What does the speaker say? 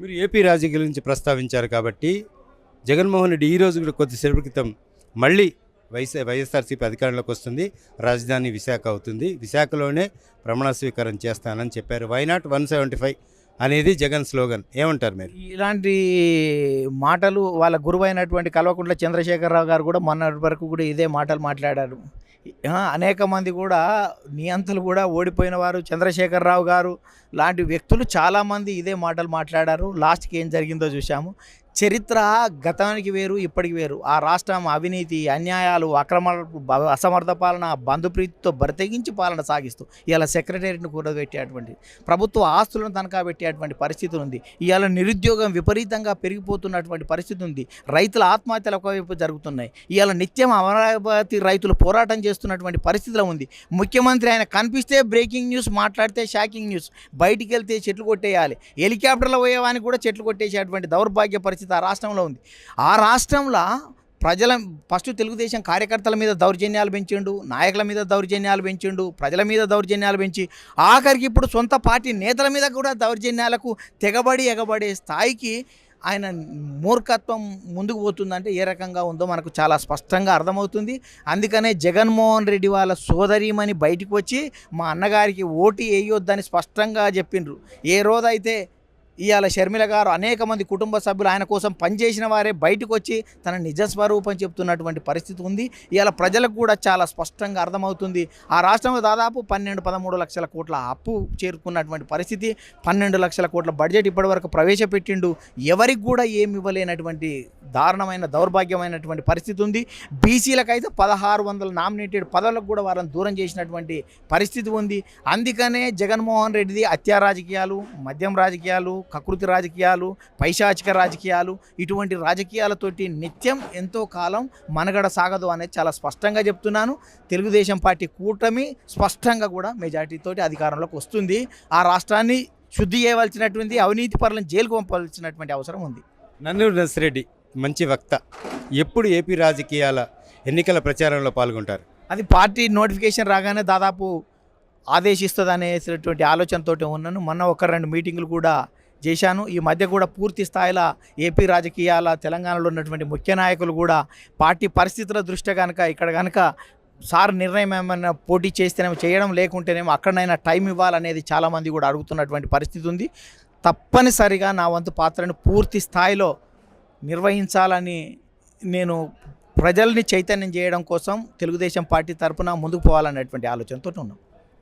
మీరు ఏపీ రాజకీయాల గురించి ప్రస్తావించారు కాబట్టి జగన్మోహన్ రెడ్డి ఈ రోజు కూడా కొద్దిసేపటి క్రితం మళ్ళీ వైఎస్ వైఎస్ఆర్సీపీ అధికారంలోకి వస్తుంది. రాజధాని విశాఖ అవుతుంది. విశాఖలోనే ప్రమాణ స్వీకారం చేస్తానని చెప్పారు. వైనాట్ వన్ సెవెంటీ ఫైవ్ అనేది జగన్ స్లోగన్. ఏమంటారు మీరు? ఇలాంటి మాటలు వాళ్ళ గురువైనటువంటి కల్వకుంట్ల చంద్రశేఖరరావు గారు కూడా మొన్నటి వరకు కూడా ఇదే మాటలు మాట్లాడారు. అనేక మంది కూడా నియంతలు కూడా ఓడిపోయిన వారు. చంద్రశేఖరరావు గారు లాంటి వ్యక్తులు చాలామంది ఇదే మాటలు మాట్లాడారు. లాస్ట్కి ఏం జరిగిందో చూసాము చరిత్ర గతానికి వేరు ఇప్పటికి వేరు. ఆ రాష్ట్రం అవినీతి అన్యాయాలు అక్రమ అసమర్థ పాలన బంధుప్రీతితో బరితెగించి పాలన సాగిస్తూ ఇవాళ సెక్రటేరియట్ను కూడబెట్టేటువంటి ప్రభుత్వ ఆస్తులను తనఖా పెట్టేటువంటి పరిస్థితి ఉంది. ఇవాళ నిరుద్యోగం విపరీతంగా పెరిగిపోతున్నటువంటి పరిస్థితి ఉంది. రైతుల ఆత్మహత్యలు ఒకవైపు జరుగుతున్నాయి. ఇవాళ నిత్యం అమరావతి రైతులు పోరాటం చేస్తున్నటువంటి పరిస్థితిలో ఉంది. ముఖ్యమంత్రి ఆయన కనిపిస్తే బ్రేకింగ్ న్యూస్ మాట్లాడితే షాకింగ్ న్యూస్. బయటికి వెళ్తే చెట్లు కొట్టేయాలి. హెలికాప్టర్లో పోయేవానికి కూడా చెట్లు కొట్టేసేటువంటి దౌర్భాగ్య పరిస్థితి ఆ రాష్ట్రంలో ఉంది. ఆ రాష్ట్రంలో ప్రజల ఫస్ట్ తెలుగుదేశం కార్యకర్తల మీద దౌర్జన్యాలు పెంచిండు నాయకుల మీద దౌర్జన్యాలు పెంచిండు ప్రజల మీద దౌర్జన్యాలు పెంచి ఆఖరికి ఇప్పుడు సొంత పార్టీ నేతల మీద కూడా దౌర్జన్యాలకు తెగబడి ఎగబడే స్థాయికి ఆయన మూర్ఖత్వం ముందుకు పోతుందంటే ఏ రకంగా ఉందో మనకు చాలా స్పష్టంగా అర్థమవుతుంది. అందుకనే జగన్మోహన్ రెడ్డి వాళ్ళ సోదరీమని బయటకు వచ్చి మా అన్నగారికి ఓటు వేయొద్దని స్పష్టంగా చెప్పిండ్రు. ఏ రోజైతే ఇవాళ షర్మిల గారు అనేక మంది కుటుంబ సభ్యులు ఆయన కోసం పనిచేసిన వారే బయటకు వచ్చి తన నిజ స్వరూపం చెప్తున్నటువంటి పరిస్థితి ఉంది. ఇవాళ ప్రజలకు కూడా చాలా స్పష్టంగా అర్థమవుతుంది. ఆ రాష్ట్రంలో దాదాపు పన్నెండు పదమూడు లక్షల కోట్ల అప్పు చేరుకున్నటువంటి పరిస్థితి. పన్నెండు లక్షల కోట్ల బడ్జెట్ ఇప్పటివరకు ప్రవేశపెట్టిండు. ఎవరికి కూడా ఏమి ఇవ్వలేనటువంటి దారుణమైన దౌర్భాగ్యమైనటువంటి పరిస్థితి ఉంది. బీసీలకైతే పదహారు వందల నామినేటెడ్ పదవులకు కూడా వారిని దూరం చేసినటువంటి పరిస్థితి ఉంది. అందుకనే జగన్మోహన్ రెడ్డిది హత్యా రాజకీయాలు మద్యం రాజకీయాలు కకృతి రాజకీయాలు పైశాచిక రాజకీయాలు ఇటువంటి రాజకీయాలతోటి నిత్యం ఎంతో కాలం మనగడ సాగదు అనేది చాలా స్పష్టంగా చెప్తున్నాను. తెలుగుదేశం పార్టీ కూటమి స్పష్టంగా కూడా మెజార్టీతోటి అధికారంలోకి వస్తుంది. ఆ రాష్ట్రాన్ని శుద్ధి చేయవలసినటువంటి అవినీతి పరులను జైలుకు పంపవలసినటువంటి అవసరం ఉంది. నన్నూరు నర్సిరెడ్డి మంచి వక్త. ఎప్పుడు ఏపీ రాజకీయాల ఎన్నికల ప్రచారంలో పాల్గొంటారు? అది పార్టీ నోటిఫికేషన్ రాగానే దాదాపు ఆదేశిస్తుంది అనేటువంటి ఆలోచనతోటి ఉన్నాను. మొన్న ఒక రెండు మీటింగులు కూడా చేశాను. ఈ మధ్య కూడా పూర్తి స్థాయిలో ఏపీ రాజకీయాల తెలంగాణలో ఉన్నటువంటి ముఖ్య నాయకులు కూడా పార్టీ పరిస్థితుల దృష్ట్యా కనుక ఇక్కడ కనుక సార్ నిర్ణయం ఏమైనా పోటీ చేస్తేనేమో చేయడం లేకుంటేనేమో అక్కడనైనా టైం ఇవ్వాలనేది చాలామంది కూడా అడుగుతున్నటువంటి పరిస్థితి ఉంది. తప్పనిసరిగా నా వంతు పాత్రను పూర్తి స్థాయిలో నిర్వహించాలని నేను ప్రజల్ని చైతన్యం చేయడం కోసం తెలుగుదేశం పార్టీ తరఫున ముందుకు పోవాలనేటువంటి ఆలోచనతో ఉన్నాం.